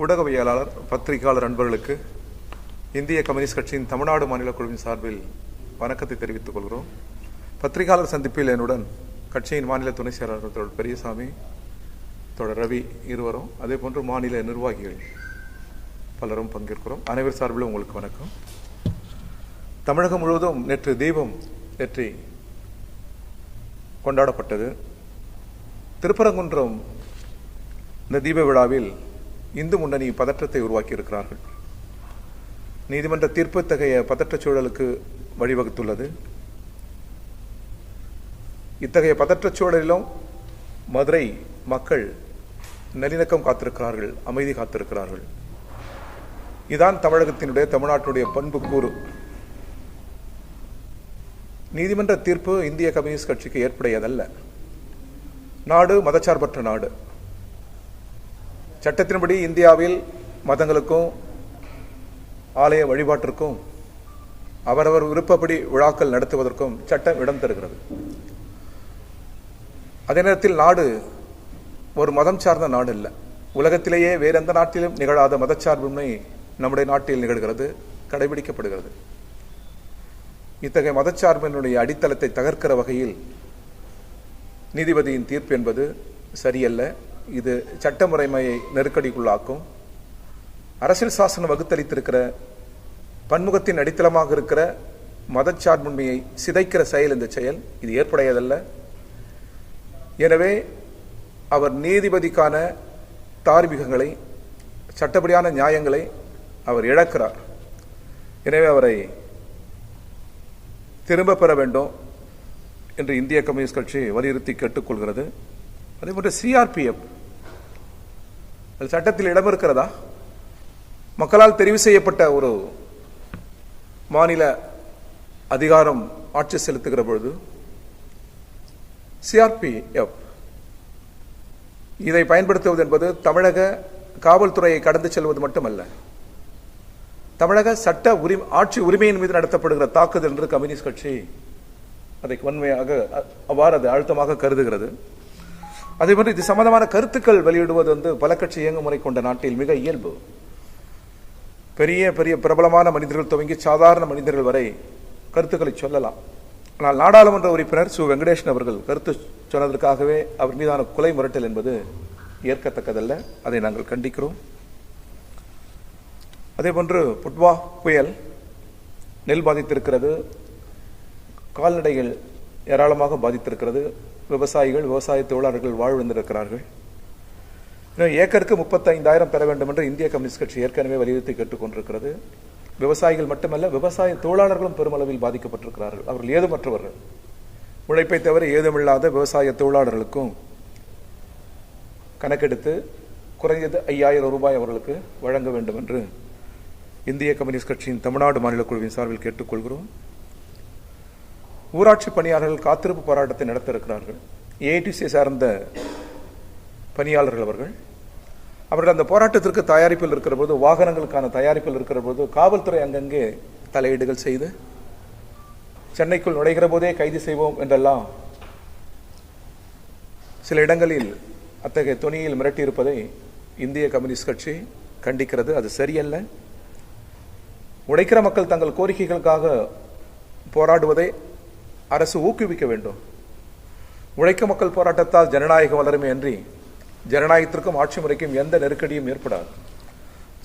ஊடகவியலாளர் பத்திரிகையாளர் நண்பர்களுக்கு இந்திய கம்யூனிஸ்ட் கட்சியின் தமிழ்நாடு மாநில குழுவின் சார்பில் வணக்கத்தை தெரிவித்துக் கொள்கிறோம். பத்திரிகையாளர் சந்திப்பில் என்னுடன் கட்சியின் மாநில துணை செயலாளர் தோழர் பெரியசாமி தோழர் ரவி இருவரும் அதே போன்று மாநில நிர்வாகிகள் பலரும் பங்கேற்கிறோம். அனைவர் சார்பிலும் உங்களுக்கு வணக்கம். தமிழகம் முழுவதும் நேற்று தீபம் ஏற்றி கொண்டாடப்பட்டது. திருப்பரங்குன்றம் இந்த தீப விழாவில் இந்து முன்னணி பதற்றத்தை உருவாக்கியிருக்கிறார்கள் நீதிமன்ற தீர்ப்பு இத்தகைய பதற்றச் சூழலுக்கு வழிவகுத்துள்ளது. இத்தகைய பதற்றச் சூழலிலும் மதுரை மக்கள் நல்லிணக்கம் காத்திருக்கிறார்கள் அமைதி காத்திருக்கிறார்கள். இதான் தமிழகத்தினுடைய தமிழ்நாட்டுடைய பண்புக்கூறு. நீதிமன்ற தீர்ப்பு இந்திய கம்யூனிஸ்ட் கட்சிக்கு ஏற்புடையதல்ல. நாடு மதச்சார்பற்ற நாடு. சட்டத்தின்படி இந்தியாவில் மதங்களுக்கும் ஆலய வழிபாட்டிற்கும் அவரவர் விருப்பப்படி விழாக்கள் நடத்துவதற்கும் சட்டம் இடம் தருகிறது. அதே நேரத்தில் நாடு ஒரு மதம் சார்ந்த நாடு இல்லை உலகத்திலேயே வேறு எந்த நாட்டிலும் நிகழாத மதச்சார்பின்மை நம்முடைய நாட்டில் நிகழ்கிறது கடைபிடிக்கப்படுகிறது. இத்தகைய மதச்சார்பினுடைய அடித்தளத்தை தகர்க்கிற வகையில் நீதிபதியின் தீர்ப்பு என்பது சரியல்ல. இது சட்ட முறைமையை நெருக்கடிக்குள்ளாக்கும். அரசியல் சாசனம் வகுத்தளித்திருக்கிற பன்முகத்தின் அடித்தளமாக இருக்கிற மதச்சார்பின்மையை சிதைக்கிற செயல் இந்த செயல். இது ஏற்புடையதல்ல. எனவே அவர் நீதிபதிக்கான தார்மீகங்களை சட்டப்படியான நியாயங்களை அவர் இழக்கிறார். எனவே அவரை திரும்ப பெற வேண்டும் என்று இந்திய கம்யூனிஸ்ட் கட்சி வலியுறுத்தி கேட்டுக்கொள்கிறது. அதே போன்று சிஆர்பிஎஃப் அது சட்டத்தில் இடம் இருக்கிறதா? மக்களால் தெரிவு செய்யப்பட்ட ஒரு மாநில அதிகாரம் ஆட்சி செலுத்துகிற பொழுது சிஆர்பிஎஃப் இதை பயன்படுத்துவது என்பது தமிழக காவல்துறையை கடந்து செல்வது மட்டுமல்ல தமிழக சட்ட உரிமை ஆட்சி உரிமையின் மீது நடத்தப்படுகிற தாக்குதல் என்று கம்யூனிஸ்ட் கட்சி அதை வன்மையாக அவ்வாறு அது அழுத்தமாக கருதுகிறது. அதே மாதிரி இது சம்பந்தமான கருத்துக்கள் வெளியிடுவது வந்து பல கட்சி இயங்குமுறை கொண்ட நாட்டில் மிக இயல்பு. பெரிய பெரிய பிரபலமான மனிதர்கள் துவங்கி சாதாரண மனிதர்கள் வரை கருத்துக்களை சொல்லலாம். ஆனால் நாடாளுமன்ற உறுப்பினர் சு. வெங்கடேஷன் அவர்கள் கருத்து சொன்னதற்காகவே அவர் மீதான கொலை முரட்டல் என்பது ஏற்கத்தக்கதல்ல. அதை நாங்கள் கண்டிக்கிறோம். அதே போன்று புட்வா புயல் நெல் பாதித்திருக்கிறது. கால்நடைகள் ஏராளமாக பாதித்திருக்கிறது. விவசாயிகள் விவசாய தொழிலாளர்கள் வாழ்விழந்திருக்கிறார்கள் இன்னும் ஏக்கருக்கு முப்பத்தைந்தாயிரம் பெற வேண்டும் என்று இந்திய கம்யூனிஸ்ட் கட்சி ஏற்கனவே வலியுறுத்தி கேட்டுக்கொண்டிருக்கிறது. விவசாயிகள் மட்டுமல்ல விவசாய தொழிலாளர்களும் பெருமளவில் பாதிக்கப்பட்டிருக்கிறார்கள். அவர்கள் ஏதுமற்றவர்கள். உழைப்பை தவிர ஏதுமில்லாத விவசாய தொழிலாளர்களுக்கும் கணக்கெடுத்து குறைந்தது ஐயாயிரம் ரூபாய் அவர்களுக்கு வழங்க வேண்டும் என்று இந்திய கம்யூனிஸ்ட் கட்சியின் தமிழ்நாடு மாநில குழுவின் சார்பில் கேட்டுக்கொள்கிறோம். ஊராட்சி பணியாளர்கள் காத்திருப்பு போராட்டத்தை நடத்த இருக்கிறார்கள் ஏடிசி சார்ந்த பணியாளர்கள் அவர்கள். அவர்கள் அந்த போராட்டத்திற்கு தயாரிப்பில் இருக்கிற போது வாகனங்களுக்கான தயாரிப்பில் இருக்கிற போது காவல்துறை அங்கங்கே தலையீடுகள் செய்து சென்னைக்குள் நுழைகிற போதே கைது செய்வோம் என்றெல்லாம் சில இடங்களில் அத்தகைய துணியில் மிரட்டியிருப்பதை இந்திய கம்யூனிஸ்ட் கட்சி கண்டிக்கிறது. அது சரியல்ல. உழைக்கிற மக்கள் தங்கள் கோரிக்கைகளுக்காக போராடுவதை அரசு ஊக்குவிக்க வேண்டும். உழைக்க மக்கள் போராட்டத்தால் ஜனநாயகம் வளருமே அன்றி ஜனநாயகத்திற்கும் ஆட்சி முறைக்கும் எந்த நெருக்கடியும் ஏற்படாது.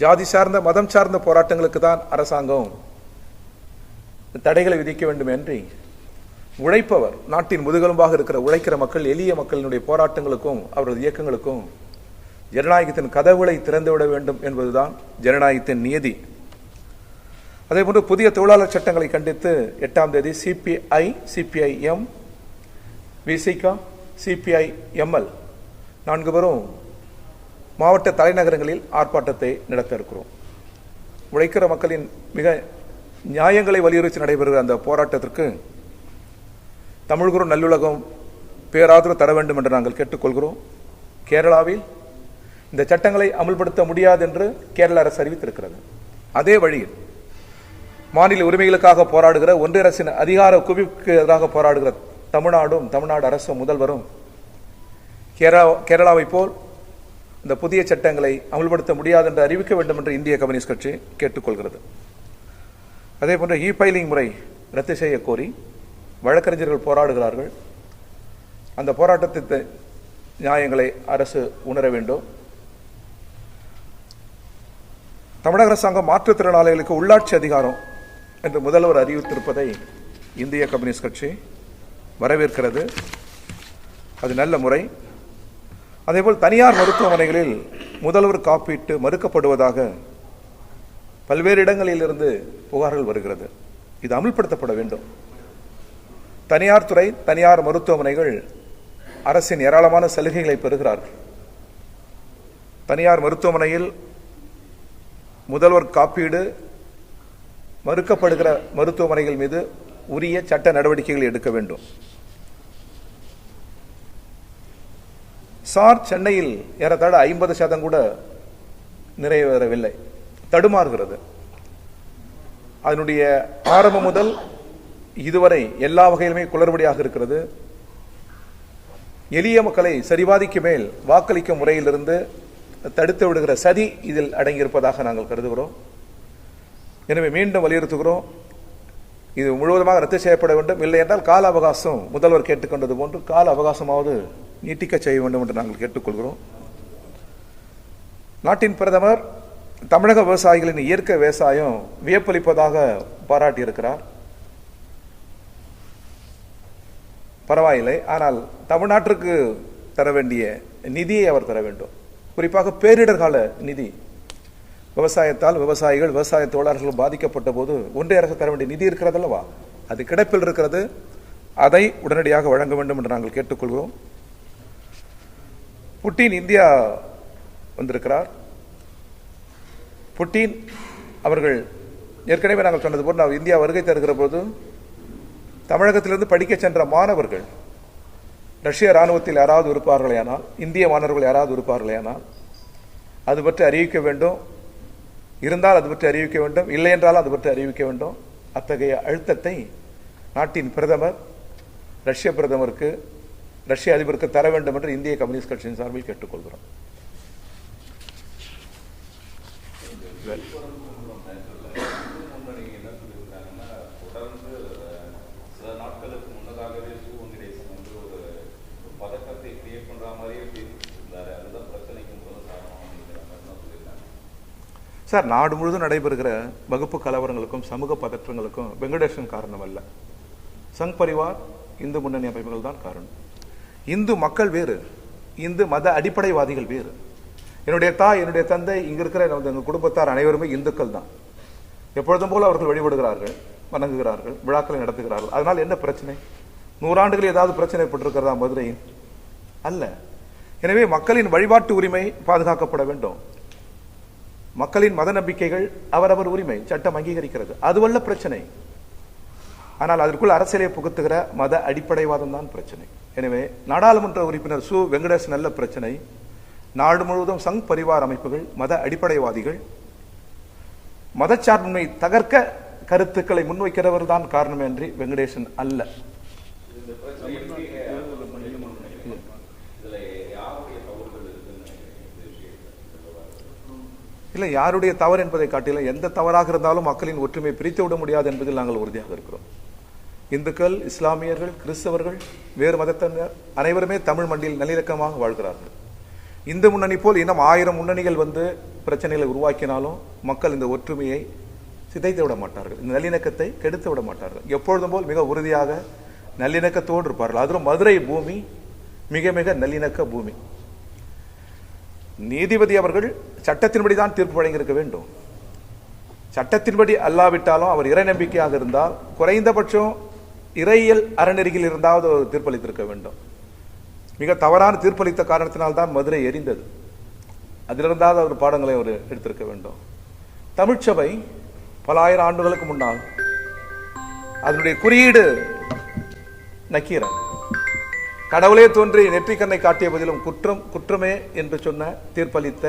ஜாதி சார்ந்த மதம் சார்ந்த போராட்டங்களுக்கு தான் அரசாங்கம் தடைகளை விதிக்க வேண்டும் என்று உழைப்பவர் நாட்டின் முதுகெலும்பாக இருக்கிற உழைக்கிற மக்கள் எளிய மக்களினுடைய போராட்டங்களுக்கும் அவரது இயக்கங்களுக்கும் ஜனநாயகத்தின் கதவுகளை திறந்துவிட வேண்டும் என்பதுதான் ஜனநாயகத்தின் நியதி. அதேபோன்று புதிய தொழிலாளர் சட்டங்களை கண்டித்து எட்டாம் தேதி சிபிஐ சிபிஐஎம் விசிகா சிபிஐ எம்எல் நான்கு பேரும் மாவட்ட தலைநகரங்களில் ஆர்ப்பாட்டத்தை நடத்த இருக்கிறோம். உழைக்கிற மக்களின் மிக நியாயங்களை வலியுறுத்தி நடைபெறுகிற அந்த போராட்டத்திற்கு தமிழ்குரு நல்லுலகம் பேராதரவு தர வேண்டும் என்று நாங்கள் கேட்டுக்கொள்கிறோம். கேரளாவில் இந்த சட்டங்களை அமல்படுத்த முடியாது என்று கேரள அரசு அறிவித்திருக்கிறது. அதே வழியில் மாநில உரிமைகளுக்காக போராடுகிற ஒன்றிய அரசின் அதிகார குவிப்புக்கு எதிராக போராடுகிற தமிழ்நாடும் தமிழ்நாடு அரசும் முதல்வரும் கேரளா கேரளாவை போல் இந்த புதிய சட்டங்களை அமல்படுத்த முடியாது என்று அறிவிக்க வேண்டும் என்று இந்திய கம்யூனிஸ்ட் கட்சி கேட்டுக்கொள்கிறது. அதே போன்ற இ ஃபைலிங் முறை ரத்து செய்ய கோரி வழக்கறிஞர்கள் போராடுகிறார்கள். அந்த போராட்டத்தை நியாயங்களை அரசு உணர வேண்டும். தமிழக அரசாங்கம் மாற்றுத்திறனாளிகளுக்கு உள்ளாட்சி அதிகாரம் என்று முதல்வர் அறிவித்திருப்பதை இந்திய கம்யூனிஸ்ட் கட்சி வரவேற்கிறது. அது நல்ல முறை. அதேபோல் தனியார் மருத்துவமனைகளில் முதல்வர் காப்பீட்டு மறுக்கப்படுவதாக பல்வேறு இடங்களிலிருந்து புகார்கள் வருகிறது. இது அமல்படுத்தப்பட வேண்டும். தனியார் துறை தனியார் மருத்துவமனைகள் அரசின் ஏராளமான சலுகைகளை பெறுகிறார்கள். தனியார் மருத்துவமனையில் முதல்வர் காப்பீடு மறுக்கப்படுகிற மருத்துவமனைகள் மீது உரிய சட்ட நடவடிக்கைகள் எடுக்க வேண்டும். சார் சென்னையில் ஏறத்தாழ ஐம்பது சதம் கூட நிறைவேறவில்லை. தடுமாறுகிறது. அதனுடைய ஆரம்பம் முதல் இதுவரை எல்லா வகையிலுமே குளறுபடியாக இருக்கிறது. எளிய மக்களை சரிவாதிக்கு மேல் வாக்களிக்கும் முறையிலிருந்து தடுத்து விடுகிற சதி இதில் அடங்கியிருப்பதாக நாங்கள் கருதுகிறோம். எனவே மீண்டும் வலியுறுத்துகிறோம். இது முழுவதுமாக ரத்து செய்யப்பட வேண்டும். இல்லை என்றால் கால அவகாசம் முதல்வர் கேட்டுக்கொண்டது போன்று கால அவகாசமாவது நீட்டிக்க செய்ய வேண்டும் என்று நாங்கள் கேட்டுக்கொள்கிறோம். நாட்டின் பிரதமர் தமிழக விவசாயிகளின் இயற்கை விவசாயம் வியப்பளிப்பதாக பாராட்டியிருக்கிறார். பரவாயில்லை ஆனால் தமிழ்நாட்டிற்கு தர வேண்டிய நிதியை அவர் தர வேண்டும். குறிப்பாக பேரிடர் கால நிதி விவசாயத்தால் விவசாயிகள் விவசாய தொழிலாளர்கள் பாதிக்கப்பட்ட போது ஒன்றிய அரசு தர வேண்டிய நிதி இருக்கிறதல்லவா? அது கிடைப்பில் இருக்கிறது. அதை உடனடியாக வழங்க வேண்டும் என்று நாங்கள் கேட்டுக்கொள்கிறோம். புட்டின் இந்தியா வந்திருக்கிறார். புட்டின் அவர்கள் ஏற்கனவே நாங்கள் சொன்னது போல் நான் இந்தியா வருகை தருகிற போது தமிழகத்திலிருந்து படிக்க சென்ற மாணவர்கள் ரஷ்ய ராணுவத்தில் யாராவது இருப்பார்களேயானால் இந்திய மாணவர்கள் யாராவது இருப்பார்களேயானால் அது பற்றி அறிவிக்க வேண்டும். இருந்தால் அது பற்றி அறிவிக்க வேண்டும். இல்லை என்றால் அது பற்றி அறிவிக்க வேண்டும். அத்தகைய அழுத்தத்தை நாட்டின் பிரதமர் ரஷ்ய பிரதமருக்கு ரஷ்ய அதிபருக்கு தர வேண்டும் என்று இந்திய கம்யூனிஸ்ட் கட்சியின் சார்பில் கேட்டுக்கொள்கிறோம் சில நாட்களுக்கு முன்னதாகவே சு வெங்கடேசன் வந்து ஒரு பதக்கத்தை கிரியேட் பண்ற மாதிரியே பேசியிருந்தாரு அதுதான் பிரச்சனைக்கு முதல் காரணம் அப்படிங்கிற மாதிரி தான் சொல்லியிருக்காங்க சார் நாடு முழுவதும் நடைபெறுகிற வகுப்பு கலவரங்களுக்கும் சமூக பதற்றங்களுக்கும் வெங்கடேசன் காரணம் அல்ல. சங் பரிவார் இந்து முன்னணி அமைப்புகள் தான் காரணம். இந்து மக்கள் வேறு இந்து மத அடிப்படைவாதிகள் வேறு. என்னுடைய தாய் என்னுடைய தந்தை இங்கே இருக்கிற நமது எங்கள் குடும்பத்தார் அனைவருமே இந்துக்கள் தான். எப்பொழுதும் போல அவர்கள் வழிபடுகிறார்கள் வணங்குகிறார்கள் விழாக்களை நடத்துகிறார்கள். அதனால் என்ன பிரச்சனை? நூறாண்டுகள் ஏதாவது பிரச்சனை ஏற்பட்டிருக்கிறதா மதுரையில்? அல்ல. எனவே மக்களின் வழிபாட்டு உரிமை பாதுகாக்கப்பட வேண்டும். மக்களின் மத நம்பிக்கைகள் அவரவர் உரிமை சட்டம் அங்கீகரிக்கிறது. அதுவல்ல பிரச்சனை. ஆனால் அதற்குள் அரசியலை புகுத்துகிற மத அடிப்படைவாதம் தான் பிரச்சனை. எனவே நாடாளுமன்ற உறுப்பினர் சு. வெங்கடேஷ் நல்ல பிரச்சனை. நாடு முழுவதும் சங் பரிவார் அமைப்புகள் மத அடிப்படைவாதிகள். மதச்சார்பின்மை தகர்க்க கருத்துக்களை முன்வைக்கிறவர் தான் காரணமின்றி வெங்கடேசன் அல்ல இந்த பிரச்சனை எப்படி இதுல யாருடைய தவறுகள் இருக்குன்னு நினைக்கிறீங்க இந்த விஷயத்துல இந்த விவகாரத்துல? இல்லை யாருடைய தவறு என்பதை காட்டிலும் எந்த தவறாக இருந்தாலும் மக்களின் ஒற்றுமை பிரித்து விட முடியாது என்பதில் நாங்கள் உறுதியாக இருக்கிறோம். இந்துக்கள் இஸ்லாமியர்கள் கிறிஸ்தவர்கள் வேறு மதத்தினர் அனைவருமே தமிழ் மண்ணில் நல்லிணக்கமாக வாழ்கிறார்கள். இந்து முன்னணி போல் இன்னும் ஆயிரம் முன்னணிகள் வந்து பிரச்சனைகளை உருவாக்கினாலும் மக்கள் இந்த ஒற்றுமையை சிதைத்து விட மாட்டார்கள். இந்த நல்லிணக்கத்தை கெடுத்து விட மாட்டார்கள். எப்பொழுதும் போல் மிக உறுதியாக நல்லிணக்கத்தோடு இருப்பார்கள். அதிலும் மதுரை பூமி மிக மிக நல்லிணக்க பூமி. நீதிபதி அவர்கள் சட்டத்தின்படி தான் தீர்ப்பு வழங்கியிருக்க வேண்டும். சட்டத்தின்படி அல்லாவிட்டாலும் அவர் இறை நம்பிக்கையாக இருந்தால் குறைந்தபட்சம் இறையியல் அறநெறியில் இருந்தாவது ஒரு தீர்ப்பளித்திருக்க வேண்டும். மிக தவறான தீர்ப்பளித்த காரணத்தினால் தான் மதுரை எரிந்தது. அதிலிருந்தாவது அவர் பாடங்களை அவர் எடுத்திருக்க வேண்டும். தமிழ்ச்சபை பல ஆயிரம் ஆண்டுகளுக்கு முன்னால் அதனுடைய குறியீடு நக்கீரன். கடவுளே தோன்றி நெற்றிக்கண்ணை காட்டிய பதிலும் குற்றம் குற்றமே என்று சொன்ன தீர்ப்பளித்த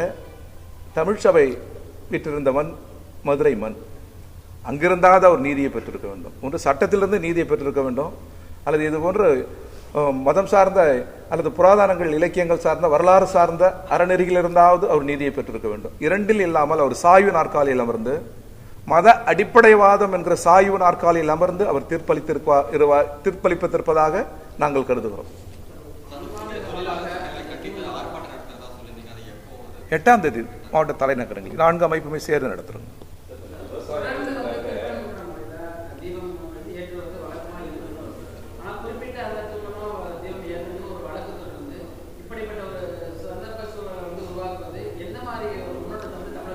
தமிழ்ச்சபை விட்டிருந்த மண் மதுரை மண். அங்கிருந்தாவது அவர் நீதியை பெற்றிருக்க வேண்டும். ஒன்று சட்டத்திலிருந்து நீதியை பெற்றிருக்க வேண்டும். அல்லது இது போன்று மதம் சார்ந்த அல்லது புராதானங்கள் இலக்கியங்கள் சார்ந்த வரலாறு சார்ந்த அறநெறிகளிலிருந்தாவது அவர் நீதியை பெற்றிருக்க வேண்டும். இரண்டில் இல்லாமல் அவர் சாய்வு நாற்காலியில் அமர்ந்து மத அடிப்படைவாதம் என்கிற சாய்வு நாற்காலியில் அமர்ந்து அவர் தீர்ப்பளித்திருப்பா இருவா- தீர்ப்பளித்திருப்பதாக நாங்கள் கருதுகிறோம் எட்டாம் தேதி மாவட்ட தலைநகரங்களில் நான்கு அமைப்புமே சேர்ந்து நடத்துறோம் தொடர்ந்து வந்து கிறிஸ்தவ முறையில தீபம் வந்து ஏற்றுவது வழக்கமா இருந்தது ஆனா குறிப்பிட்ட அந்த தூணோ தீபம் ஏற்றணும் ஒரு வழக்கு தொடர்ந்து இப்படிப்பட்ட ஒரு சந்தர்ப்ப சூழலை எட்டாம் தேதி மாவட்ட தலைநகரங்களில் நான்கு அமைப்புமே சேர்ந்து தமிழக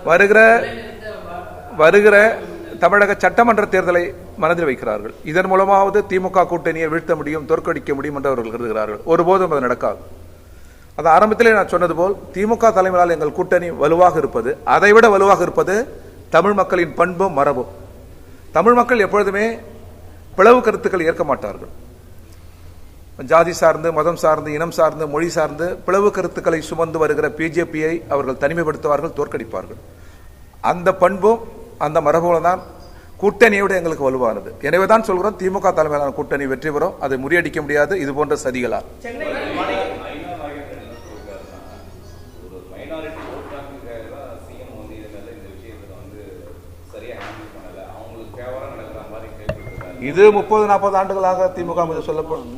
வருகிற வருகிற தமிழக சட்டமன்ற தேர்தலை மனதில் வைக்கிறார்கள். இதன் மூலமாவது திமுக கூட்டணியை வீழ்த்த முடியும் தோற்கடிக்க முடியும் என்று அவர்கள் கருதுகிறார்கள். ஒருபோதும் அது நடக்காது. அது ஆரம்பத்திலே நான் சொன்னது போல் திமுக தலைமையால் எங்கள் கூட்டணி வலுவாக இருப்பது அதைவிட வலுவாக இருப்பது தமிழ் மக்களின் பண்பும் மரபும். தமிழ் மக்கள் எப்பொழுதுமே பிளவு கருத்துக்கள் ஏற்க மாட்டார்கள். ஜாதி சார்ந்து மதம் சார்ந்து இனம் சார்ந்து மொழி சார்ந்து பிளவு கருத்துக்களை சுமந்து வருகிற பிஜேபியை அவர்கள் தனிமைப்படுத்துவார்கள் தோற்கடிப்பார்கள். அந்த பண்பும் அந்த மரபுகளும் தான் கூட்டணியை விட எங்களுக்கு வலுவானது. எனவே தான் சொல்கிறோம் திமுக தலைமையிலான கூட்டணி வெற்றி பெறும் அதை முறியடிக்க முடியாது இது போன்ற சதிகளால். இது முப்பது நாற்பது ஆண்டுகளாக திமுக மீது சொல்லப்படும்.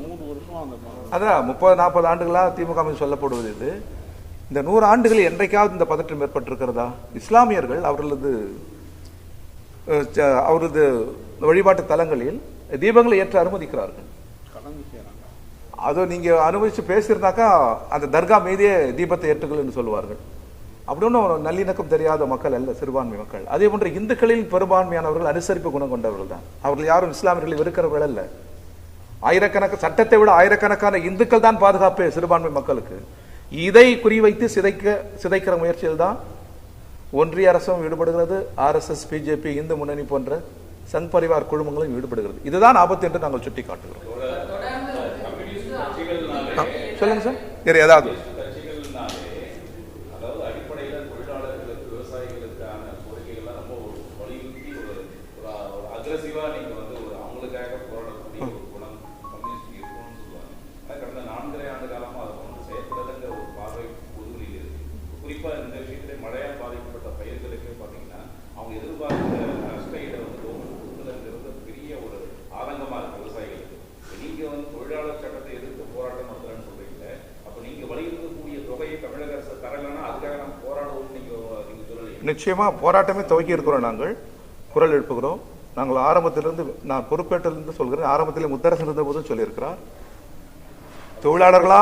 அதான் முப்பது நாற்பது ஆண்டுகளாக திமுக மீது சொல்லப்படுவது இது. இந்த நூறு ஆண்டுகளில் என்றைக்காவது இந்த பதற்றம் ஏற்பட்டிருக்கிறதா? இஸ்லாமியர்கள் அவர்களது அவரது வழிபாட்டு தலங்களில் தீபங்களை ஏற்ற அனுமதிக்கிறார்கள். அதோ நீங்க அனுமதிச்சு பேசியிருந்தாக்கா அந்த தர்கா மீதே தீபத்தை ஏற்றுக்கள்னு சொல்லுவார்கள். அப்படி ஒன்றும் நல்லிணக்கம் தெரியாத மக்கள் அல்ல சிறுபான்மை மக்கள். அதே போன்று இந்துக்களில் பெரும்பான்மையானவர்கள் அனுசரிப்பு குணம் கொண்டவர்கள் தான். அவர்கள் யாரும் இஸ்லாமியர்களை வெறுக்கிறவர்கள் அல்ல. ஆயிரக்கணக்கு சட்டத்தை விட ஆயிரக்கணக்கான இந்துக்கள் தான் பாதுகாப்பு சிறுபான்மை மக்களுக்கு. இதை குறிவைத்து சிதைக்க சிதைக்கிற முயற்சியில் தான் ஒன்றிய அரசும் ஈடுபடுகிறது. ஆர்எஸ்எஸ் பிஜேபி இந்து முன்னணி போன்ற சங் பரிவார் குழுமங்களும் ஈடுபடுகிறது. இதுதான் ஆபத்து என்று நாங்கள் சுட்டிக்காட்டுகிறோம். ஆ, சொல்லுங்க சார். வேறு ஏதாவது கடந்த நான்கரை ஆண்டு காலமாக அதை வந்து செயல்படலைங்கிற ஒரு பார்வை பொதுவில் இருக்கு. குறிப்பா இந்த விஷயத்துல மழையால் பாதிக்கப்பட்ட பயிர்களுக்கு பாத்தீங்கன்னா அவங்க எதிர்பார்த்த நஷ்ட வந்து கவர்மெண்ட் கொடுக்கலங்கிறது பெரிய ஒரு ஆதங்கமாக இருக்கு விவசாயிகளுக்கு. நீங்கள் நீங்க வந்து தொழிலாளர் சட்டத்தை எதிர்த்து போராட்டம் நடத்துறேன்னு சொல்கிறீங்க அப்போ நீங்க வலியுறுத்தக்கூடிய தொகையை தமிழக அரசு தரலைன்னா அதுக்காக நம்ம போராடுவோம் நீங்கள் நீங்கள் சொல்லலையே. நிச்சயமா போராட்டமே துவக்கி இருக்கிறோம் நாங்கள். குரல் எழுப்புகிறோம். நாங்கள் ஆரம்பத்திலிருந்து நான் பொறுப்பேற்றிலிருந்து சொல்கிறேன். ஆரம்பத்தில் முத்தரசன் இருந்த போதும் சொல்லியிருக்கிறார். தொழிலாளர்களா?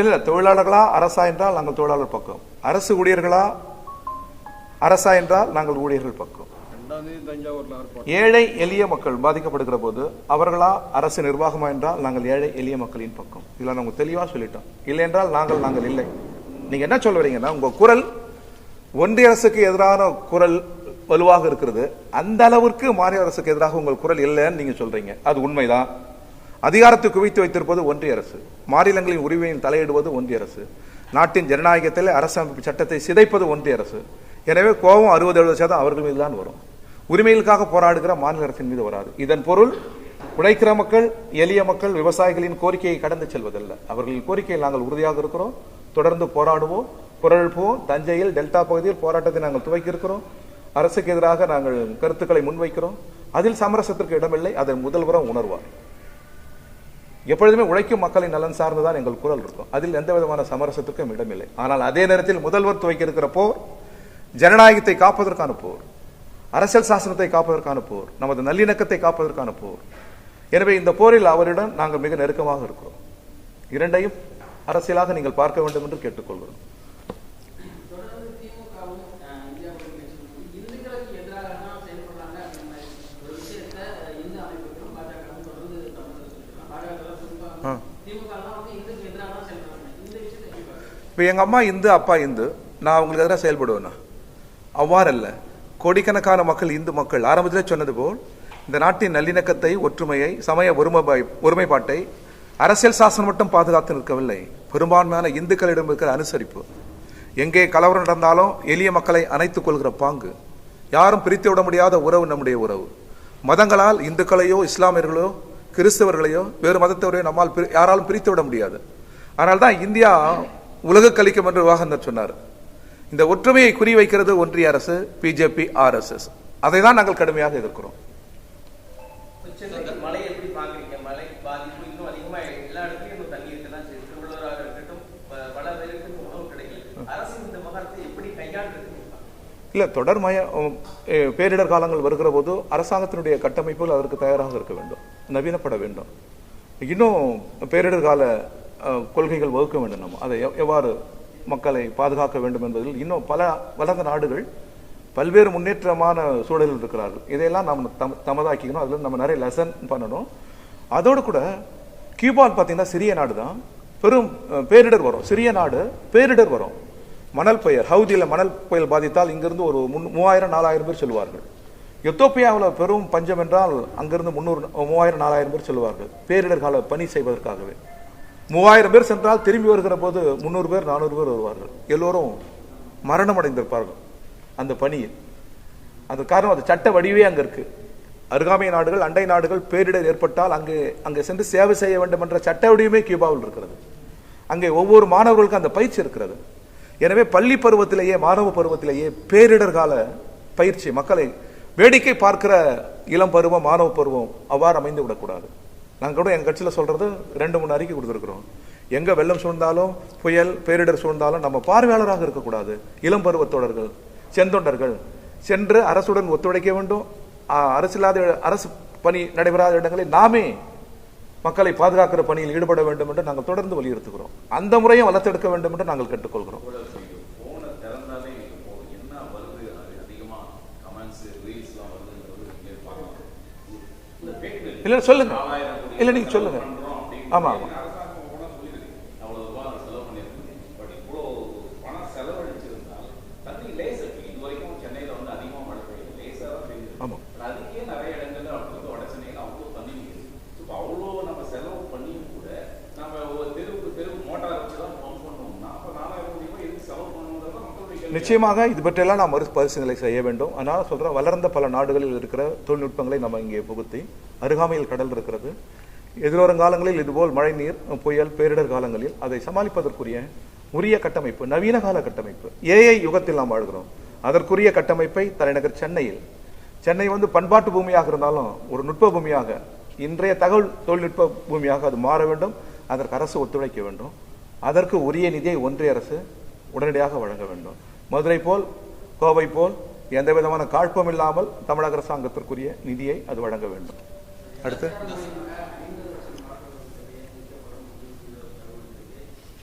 இல்ல தொழிலாளர்களா அரசா என்றால் நாங்கள் தொழிலாளர் பக்கம். அரசு ஊழியர்களா? அரசா என்றால் நாங்கள் ஊழியர்கள் பக்கம். ஏழை எளிய மக்கள் பாதிக்கப்படுகிற போது அவர்களா அரசு நிர்வாகமா என்றால் நாங்கள் ஏழை எளிய மக்களின் பக்கம். இதுல நாங்க தெளிவா சொல்லிட்டோம். இல்லை என்றால் நாங்கள் நாங்கள் இல்லை. நீங்க என்ன சொல்ல வரீங்கன்னா உங்க குரல் ஒன்றிய அரசுக்கு எதிரான குரல் வலுவாக இருக்கிறது. அந்த அளவிற்கு மாநில அரசுக்கு எதிராக உங்கள் குரல் இல்லைன்னு நீங்க சொல்றீங்க. அது உண்மைதான். அதிகாரத்தை குவித்து வைத்திருப்பது ஒன்றிய அரசு. மாநிலங்களின் உரிமையில் தலையிடுவது ஒன்றிய அரசு. நாட்டின் ஜனநாயகத்தில் அரசமைப்பு சட்டத்தை சிதைப்பது ஒன்றிய அரசு. எனவே கோபம் அறுபது எழுபது சதம் அவர்கள் மீது தான் வரும். உரிமைகளுக்காக போராடுகிற மாநில அரசின் மீது வராது. இதன் பொருள் உழைக்கிற மக்கள் எளிய மக்கள் விவசாயிகளின் கோரிக்கையை கடந்து செல்வதல்ல. அவர்களின் கோரிக்கையில் நாங்கள் உறுதியாக இருக்கிறோம். தொடர்ந்து போராடுவோம் குரல் தஞ்சையில் டெல்டா பகுதியில் போராட்டத்தை நாங்கள் துவக்கி இருக்கிறோம். அரசுக்கு எதிராக நாங்கள் கருத்துக்களை முன்வைக்கிறோம். அதில் சமரசத்திற்கு இடமில்லை. அதன் முதல்வரும் உணர்வார். எப்பொழுதுமே உழைக்கும் மக்களின் நலன் சார்ந்துதான் எங்கள் குரல் இருக்கும். அதில் எந்த விதமான சமரசத்திற்கும் இடமில்லை. ஆனால் அதே நேரத்தில் முதல்வர் துவக்கி இருக்கிற போர் ஜனநாயகத்தை காப்பதற்கான போர் அரசியல் சாசனத்தை காப்பதற்கான போர் நமது நல்லிணக்கத்தை காப்பதற்கான போர். எனவே இந்த போரில் அவரிடம் நாங்கள் மிக நெருக்கமாக இருக்கிறோம். இரண்டையும் அரசியலாக நீங்கள் பார்க்க வேண்டும் என்று கேட்டுக்கொள்கிறோம் தொடர்ந்து திமுகவும் அஹ், இந்தியா கூட்டணி கட்சிகளும் இந்துக்களுக்கு எதிராக தான் செயல்படுறாங்க அப்படின்ற மாதிரி ஒரு விஷயத்த இந்து அமைப்புகளும் பாஜகவும் தொடர்ந்து தமிழக சொல்லிருக்காங்க பாஜக குறிப்பாக ஆ. திமுக எல்லாம் வந்து இந்துக்கு எதிராக தான் செயல்படுறாங்க இந்த விஷயத்தை எப்படி பார்க்கறீங்க? இப்போ எங்கள் அம்மா இந்து அப்பா இந்து நான் அவங்களுக்கு எதிராக செயல்படுவேண்ணா அவ்வாறல்ல. கோடிக்கணக்கான மக்கள் இந்து மக்கள். ஆரம்பத்தில் சொன்னது போல் இந்த நாட்டின் நல்லிணக்கத்தை ஒற்றுமையை சமய ஒருமை ஒருமைப்பாட்டை அரசியல் சாசனம் மட்டும் பாதுகாத்து நிற்கவில்லை. பெரும்பான்மையான இந்துக்களிடம் இருக்கிற அனுசரிப்பு. எங்கே கலவரம் நடந்தாலும் எளிய மக்களை அணைத்துக் கொள்கிற பாங்கு. யாரும் பிரித்து விட முடியாத உறவு நம்முடைய உறவு. மதங்களால் இந்துக்களையோ இஸ்லாமியர்களோ கிறிஸ்தவர்களையோ வேறு மதத்தவரையோ நம்மால் பிரி- யாராலும் பிரித்து விட முடியாது. அதனால்தான் தான் இந்தியா உலக கலிக்கும் என்று விவாகந்தர் சொன்னார். இந்த ஒற்றுமையை குறிவைக்கிறது ஒன்றிய அரசு பிஜேபி ஆர்எஸ்எஸ் அதை தான் நாங்கள் கடுமையாக எதிர்க்கிறோம். இல்ல தொடர் மய பேரிடர் காலங்கள் வருகிற போது அரசாங்கத்தினுடைய கட்டமைப்புகள் அதற்கு தயாராக இருக்க வேண்டும் நவீனப்பட வேண்டும். இன்னும் பேரிடர் கால கொள்கைகள் வகுக்க வேண்டும் நம்ம. அதை எவ்வாறு மக்களை பாதுகாக்க வேண்டும் என்பதில் இன்னும் பல வளர்ந்த நாடுகள் பல்வேறு முன்னேற்றமான சூழலில் இருக்கிறார்கள். இதையெல்லாம் நாம் தம தமதாக்கிக்கணும். அதில் நம்ம நிறைய லெசன் பண்ணணும். அதோடு கூட கியூபால் பார்த்தீங்கன்னா சிறிய நாடு தான். பெரும் பேரிடர் வரும். சிறிய நாடு பேரிடர் வரும். மணல் புயல் ஹவுதியில் மணல் புயல் பாதித்தால் இங்கிருந்து ஒரு முன் மூவாயிரம் நாலாயிரம் பேர் சொல்லுவார்கள் எத்தோப்பியாவில் பெரும் பஞ்சம் என்றால் அங்கிருந்து முந்நூறு மூவாயிரம் நாலாயிரம் பேர் சொல்லுவார்கள் பேரிடர் கால பணி செய்வதற்காகவே. மூவாயிரம் பேர் சென்றால் திரும்பி வருகிற போது முந்நூறு பேர் நானூறு பேர் வருவார்கள். எல்லோரும் மரணம் அடைந்திருப்பார்கள் அந்த பணியில். அது காரணம் அது சட்ட வடிவே அங்கே இருக்குது அருகாமை நாடுகள் அண்டை நாடுகள் பேரிடர் ஏற்பட்டால் அங்கே அங்கே சென்று சேவை செய்ய வேண்டும் என்ற சட்ட வடிவமே கியூபாவில் இருக்கிறது. அங்கே ஒவ்வொரு மாணவர்களுக்கும் அந்த பயிற்சி இருக்கிறது. எனவே பள்ளி பருவத்திலேயே மாணவ பருவத்திலேயே பேரிடர் கால பயிற்சி மக்களை வேடிக்கை பார்க்கிற இளம் பருவம் மாணவ பருவம் அவ்வாறு அமைந்து விடக்கூடாது. நாங்கள் கூட எங்கள் கட்சியில் சொல்கிறது ரெண்டு மூணு அறிக்கை கொடுத்துருக்குறோம். எங்கே வெள்ளம் சூழ்ந்தாலும் புயல் பேரிடர் சூழ்ந்தாலும் நம்ம பார்வையாளராக இருக்கக்கூடாது. இளம் பருவத்தோடர்கள் செந்தொண்டர்கள் சென்று அரசுடன் ஒத்துழைக்க வேண்டும். அரசு இல்லாத அரசு பணி நடைபெறாத இடங்களில் நாமே மக்களை பாதுகாக்கிற பணியில் ஈடுபட வேண்டும் என்று நாங்கள் தொடர்ந்து வலியுறுத்துகிறோம். அந்த முறையை வளர்த்தெடுக்க வேண்டும் என்று நாங்கள் கேட்டுக்கொள்கிறோம். இல்லை சொல்லுங்கள் சொல்லுங்க. இல்ல நீங்க சொல்லுங்க. ஆமாம் ஆமாம் ஆமா. ஆமா. நிச்சயமாக இது பற்றியெல்லாம் நாம் மறுபரிசீலனை செய்ய வேண்டும். அதனால் சொல்கிறேன் வளர்ந்த பல நாடுகளில் இருக்கிற தொழில்நுட்பங்களை நம்ம இங்கே புகுத்தி அருகாமையில் கடல் இருக்கிறது. எதிர்வரும் காலங்களில் இதுபோல் மழை நீர் புயல் பேரிடர் காலங்களில் அதை சமாளிப்பதற்குரிய உரிய கட்டமைப்பு நவீன கால கட்டமைப்பு ஏஐ யுகத்தில் நாம் வாழ்கிறோம். அதற்குரிய கட்டமைப்பை தலைநகர் சென்னையில் சென்னை வந்து பண்பாட்டு பூமியாக இருந்தாலும் ஒரு நுட்ப பூமியாக இன்றைய தகவல் தொழில்நுட்ப பூமியாக அது மாற வேண்டும் அதற்கு அரசு ஒத்துழைக்க வேண்டும். அதற்கு உரிய நிதியை ஒன்றிய அரசு உடனடியாக வழங்க வேண்டும். மதுரை போல் கோவை போல் எந்த விதமான காழ்ப்பும் இல்லாமல் தமிழக அரசாங்கத்திற்குரிய நிதியை அது வழங்க வேண்டும். அடுத்து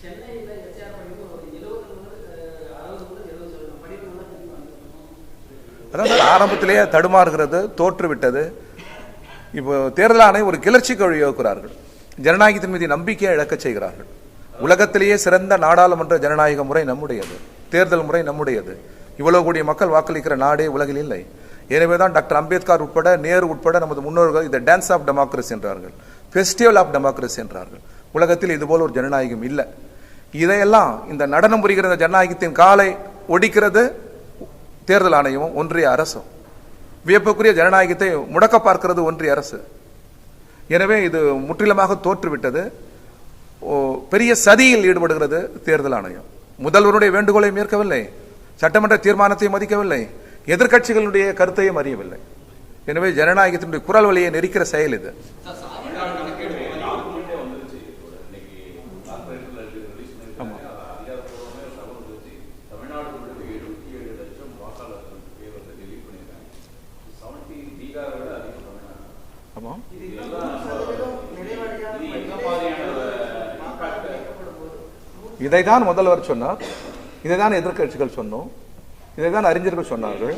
சென்னையில் எஸ்ஆர் படிப்பு ஒரு எழுபது முதல் அஹ், அறுபது முதல் எழுபது சதவீதம் படிப்பு தான் திரும்பி வந்துருக்கணும் அதான் சார் ஆரம்பத்திலேயே தடுமாறுகிறது தோற்றுவிட்டது. இப்போ தேர்தல் ஆணையம் ஒரு கிளர்ச்சிக்கு வழிவகுக்கிறார்கள். ஜனநாயகத்தின் மீது நம்பிக்கையை இழக்கச் செய்கிறார்கள். உலகத்திலேயே சிறந்த நாடாளுமன்ற ஜனநாயக முறை நம்முடையது. தேர்தல் முறை நம்முடையது. இவ்வளவு கூடிய மக்கள் வாக்களிக்கிற நாடே உலகில் இல்லை. எனவே தான் டாக்டர் அம்பேத்கர் உட்பட நேரு உட்பட நமது முன்னோர்கள் இதை டான்ஸ் ஆஃப் டெமோக்ரஸி என்றார்கள். ஃபெஸ்டிவல் ஆஃப் டெமோக்ரஸி என்றார்கள். உலகத்தில் இதுபோல் ஒரு ஜனநாயகம் இல்லை. இதையெல்லாம் இந்த நடனம் புரிகிற இந்த ஜனநாயகத்தின் காலை ஒடிக்கிறது தேர்தல் ஆணையமும் ஒன்றிய அரசும். வியப்புக்குரிய ஜனநாயகத்தை முடக்க பார்க்கிறது ஒன்றிய அரசு. எனவே இது முற்றிலுமாக தோற்றுவிட்டது. ஓ, பெரிய சதியில் ஈடுபடுகிறது தேர்தல் ஆணையம். முதல்வருடைய வேண்டுகோளை ஏற்கவில்லை சட்டமன்ற தீர்மானத்தை மதிக்கவில்லை. எதிர்க்கட்சிகளுடைய கருத்தையும் அறியவில்லை. எனவே ஜனநாயகத்தினுடைய குரல் வழியை நெரிக்கிற செயல் இது டாக்குமெண்ட்டே வந்துருச்சு ஒரு இன்னைக்கு கார்பரேஷன்ல ரிலீஸ் பண்ணிருக்காங்க அது அதிகாரப்பூர்வமே ஒரு தகவல் வந்துருச்சு தமிழ்நாடு முழுக்க எழுபத்தி ஏழு லட்சம் வாக்காளர்கள் பேர் வந்து டெலீட் பண்ணியிருக்காங்க செவன்டி பீகாரை விட அதிகம் தமிழ்நாடு ஆமாம் இது இது இன்னும் எல்லாம் நூறு சதவீதம் நிறைவடையாத இது எந்த பணிகளை மாதிரியான மாற்றாக impact? வைக்கப்படும் போது இதை தான் முதல்வர் சொன்னார். இதை தான் எதிர்க்கட்சிகள் சொன்னோம். இதை தான் அறிஞர்கள் சொன்னார்கள்.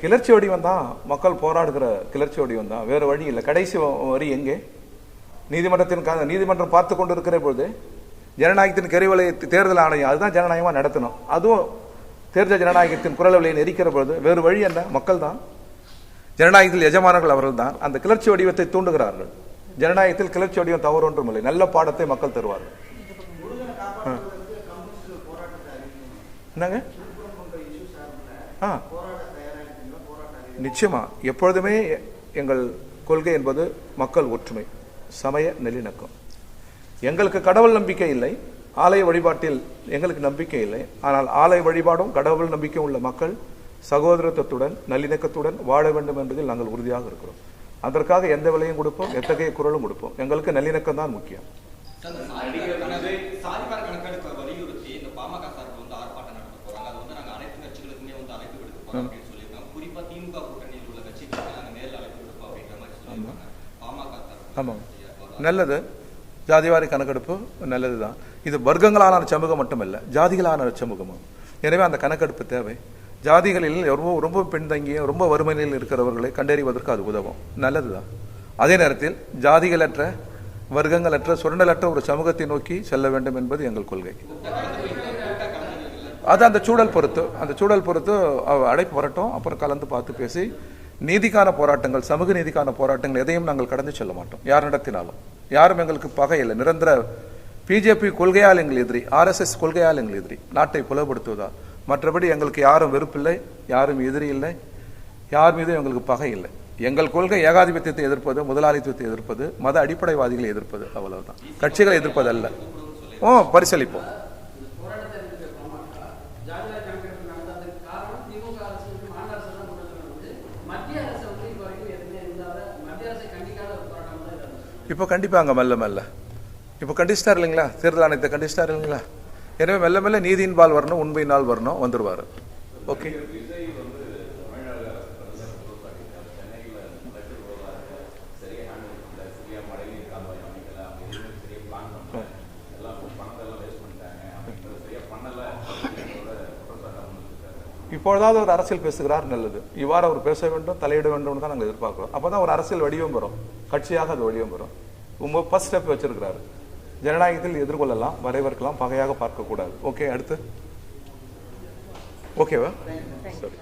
கிளர்ச்சி வடிவம் தான் மக்கள் போராடுகிற கிளர்ச்சி வடிவம் தான். வேறு வழி இல்லை. கடைசி வ- வரி எங்கே? நீதிமன்றத்தின் நீதிமன்றம் பார்த்து கொண்டு இருக்கிற பொழுது ஜனநாயகத்தின் கருவலை தேர்தல் ஆணையம் அதுதான் ஜனநாயகமாக நடத்தணும். அதுவும் தேர்தல் ஜனநாயகத்தின் குரல் விலையை நெரிக்கிற பொழுது வேறு வழி என்ன? மக்கள் தான். ஜனநாயகத்தில் எஜமானர்கள் அவர்கள் தான். அந்த கிளர்ச்சி வடிவத்தை தூண்டுகிறார்கள். ஜனநாயகத்தில் கிளர்ச்சி வடிவம் தவறு ஒன்றும் இல்லை நல்ல பாடத்தை மக்கள் தருவார்கள் முருகனை காப்பாற்றுவதற்கு கம்யூனிஸ்ட் போராட்டத்தை அறிவிக்கணும் என்னங்க? ஆ. நிச்சயமாக நிச்சயமா எப்பொழுதுமே எங்கள் கொள்கை என்பது மக்கள் ஒற்றுமை சமய நல்லிணக்கம். எங்களுக்கு கடவுள் நம்பிக்கை இல்லை ஆலய வழிபாட்டில் எங்களுக்கு நம்பிக்கை இல்லை. ஆனால் ஆலய வழிபாடும் கடவுள் நம்பிக்கை உள்ள மக்கள் சகோதரத்துவத்துடன் நல்லிணக்கத்துடன் வாழ வேண்டும் என்பதில் நாங்கள் உறுதியாக இருக்கிறோம். அதற்காக எந்த விலையும் கொடுப்போம் எத்தகைய குரலும் கொடுப்போம். எங்களுக்கு நல்லிணக்கம் தான் முக்கியம் சார், இந்த சாதிவார கணக்கு- சாதிவார கணக்கெடுப்பை வலியுறுத்தி இந்த பாமக சார்பில் வந்து ஆர்ப்பாட்டம் நடத்த போறாங்க அது வந்து நாங்க அனைத்து கட்சிகளுக்குமே வந்து அழைப்பு விடுக்க போறோம் அப்படின்னு சொல்லியிருக்காங்க. குறிப்பா திமுக கூட்டணியில் உள்ள கட்சிகளுக்கு நேரில் அழைப்பு விடுப்போம் அப்படின்ற மாதிரி சொல்லியிருக்காங்க. பாமக ஆமாம் நல்லது. ஜாதிவாரி கணக்கெடுப்பு நல்லது தான் இது வர்க்கங்களான சமூகம் மட்டுமல்ல ஜாதிகளான சமூகமும். எனவே அந்த கணக்கெடுப்பு தேவை. ஜாதிகளில் ரொம்ப ரொம்ப பின்தங்கிய ரொம்ப வறுமையில் இருக்கிறவர்களை கண்டறிவதற்கு அது உதவும். நல்லது தான் அதே நேரத்தில் ஜாதிகளற்ற வர்க்கங்களற்ற சுரண்டலற்ற ஒரு சமூகத்தை நோக்கி செல்ல வேண்டும் என்பது எங்கள் கொள்கை. அது அந்த சூழல் பொறுத்து அந்த சூழல் பொறுத்து அழைப்பு வரட்டும். அப்புறம் கலந்து பார்த்து பேசி நீதிக்கான போராட்டங்கள் சமூக நீதிக்கான போராட்டங்கள் எதையும் நாங்கள் கடந்து செல்ல மாட்டோம். யார் நடத்தினாலும். யாரும் எங்களுக்கு பகை இல்லை. நிரந்தர பிஜேபி கொள்கையால் எங்கள் எதிரி ஆர்எஸ்எஸ் கொள்கையால் எங்கள் எதிரி. நாட்டை புலப்படுத்துவதா? மற்றபடி எங்களுக்கு யாரும் வெறுப்பில்லை யாரும் எதிரி இல்லை யார் மீதும் எங்களுக்கு பகை இல்லை. எங்கள் கொள்கை ஏகாதிபத்தியத்தை எதிர்ப்பது முதலாளித்துவத்தை எதிர்ப்பது மத அடிப்படைவாதிகளை எதிர்ப்பது அவ்வளவுதான். கட்சிகளை எதிர்ப்பது அல்ல ஓ பரிசளிப்போம் இந்த போராட்டத்தை இருக்கிற பாமக ஜாதிவாரி கணக்கெடுப்பு நடந்ததுக்கு காரணம் திமுக அரசு மற்றும் மாநில அரசு தான் கொண்டு வந்து மத்திய அரசு வந்து இப்போ வரைக்கும் எதுவுமே இருந்தாத மத்திய அரசை கண்டிக்காத ஒரு போராட்டம் தான் இது இருந்துச்சு. இப்போ கண்டிப்பாங்க மெல்ல மெல்ல. இப்போ கண்டிச்சிட்டார் இல்லைங்களா? தேர்தல் ஆணையத்தை கண்டிச்சிட்டார் இல்லைங்களா? எனவே மெல்ல மெல்ல நீதியின் பால் வரணும் உண்மையினால் வரணும் வந்துடுவார் ஓகே. இப்பொழுதாவது ஒரு அரசியல் பேசுகிறார் நல்லது. இவ்வாறு அவர் பேச வேண்டும் தலையிட வேண்டும் தான் நாங்கள் எதிர்பார்க்கிறோம். அப்பதான் ஒரு அரசியல் வடிவம் வரும். கட்சியாக அது வடிவம் வரும். ரொம்ப ஃபர்ஸ்ட் ஸ்டெப் வச்சிருக்கிறாரு. ஜனநாயகத்தில் எதிர்கொள்ளலாம் வரவேற்கலாம் பகையாக பார்க்கக்கூடாது. ஓகே அடுத்து? ஓகேவா சரி